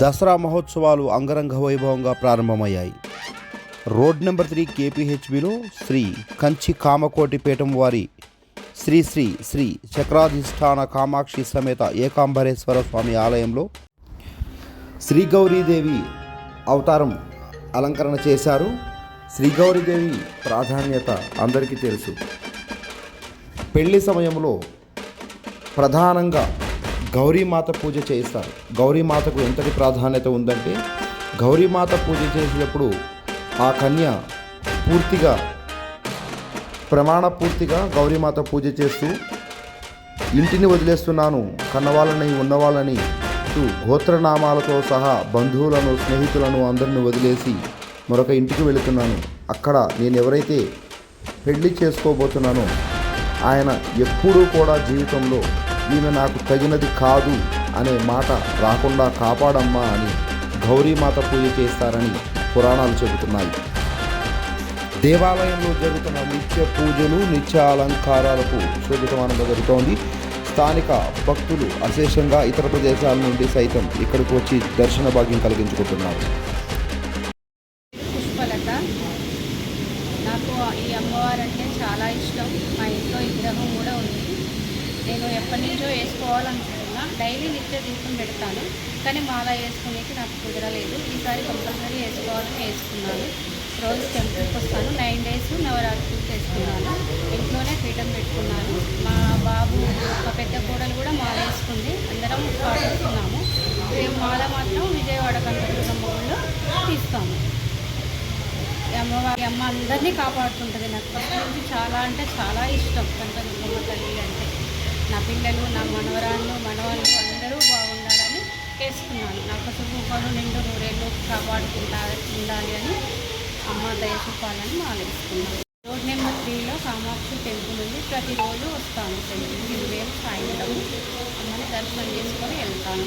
దసరా మహోత్సవాలు అంగరంగ వైభవంగా ప్రారంభమయ్యాయి. రోడ్ నెంబర్ త్రీ కేపీహెచ్బిలో శ్రీ కంచి కామకోటిపేటం వారి శ్రీ శ్రీ శ్రీ చక్రాధిష్టాన కామాక్షి సమేత ఏకాంబరేశ్వర స్వామి ఆలయంలో శ్రీ గౌరీదేవి అవతారం అలంకరణ చేశారు. శ్రీ గౌరీదేవి ప్రాధాన్యత అందరికీ తెలుసు. పెళ్ళి సమయంలో ప్రధానంగా గౌరీమాత పూజ చేయిస్తారు. గౌరీమాతకు ఎంతటి ప్రాధాన్యత ఉందంటే గౌరీమాత పూజ చేసినప్పుడు ఆ కన్య పూర్తిగా ప్రమాణ పూర్తిగా గౌరీమాత పూజ చేస్తూ ఇంటిని వదిలేస్తున్నాను కన్నవాళ్ళని ఉన్నవాళ్ళని గోత్రనామాలతో సహా బంధువులను స్నేహితులను అందరిని వదిలేసి మరొక ఇంటికి వెళుతున్నాను. అక్కడ నేను ఎవరైతే పెళ్ళి చేసుకోబోతున్నానో ఆయన ఎప్పుడూ కూడా జీవితంలో ఈమె నాకు తగినది కాదు అనే మాట రాకుండా కాపాడమ్మా అని గౌరీమాత పూజ చేస్తారని పురాణాలు చెబుతున్నాయి. దేవాలయంలో జరుగుతున్న నిత్య పూజలు నిత్య అలంకారాలకు శోభితమానం జరుగుతోంది స్థానిక భక్తులు అశేషంగా ఇతర ప్రదేశాల నుండి సైతం ఇక్కడికి వచ్చి దర్శన భాగ్యం కలిగించుకుంటున్నారు. పుష్పలత. నాకు ఈ అమ్మవారు అంటే చాలా ఇష్టం. మా ఇంట్లో విగ్రహం కూడా ఉంది. నేను ఎప్పటి నుంచో వేసుకోవాలనుకుంటున్నా. డైలీ నిత్య దీపం పెడతాను. కానీ మాల వేసుకునేకి నాకు కుదరలేదు. ఈసారి కంపల్సరీ వేసుకోవాలని వేసుకున్నాను. రోజు టెంపుల్కి వస్తాను. నైన్ డేస్ నవరాత్రులు చేసుకున్నాను. ఇంట్లోనే పీఠం పెట్టుకున్నాను. మా బాబు మా పెద్ద కోడలు కూడా మాల వేసుకుంది. అందరం పాటిస్తున్నాము మేము మాల మాత్రం విజయవాడ కనకదుర్గమ్మ గుడిలో తీస్తాము. అమ్మవారి అమ్మ అందరినీ కాపాడుతుంటుంది. నాకు చాలా అంటే చాలా ఇష్టం కనకదుర్గమ్మ తల్లి పిల్లలు నా మనవరాళ్ళు మనవాళ్ళు అందరూ బాగుండాలని వేసుకున్నాను. నా కుటుంబాలు నిండు నూరేళ్ళు కాపాడుకుంటా ఉండాలి అని అమ్మ దయచూపాలని మాలేసుకున్నాను. రోడ్ నెంబర్ త్రీలో కామాక్షి టెంపుల్ ఉంది. ప్రతిరోజు వస్తాను టెంపుల్కి వేలు సాయంత్రం. అమ్మని దర్శనం చేసుకొని వెళ్తాను.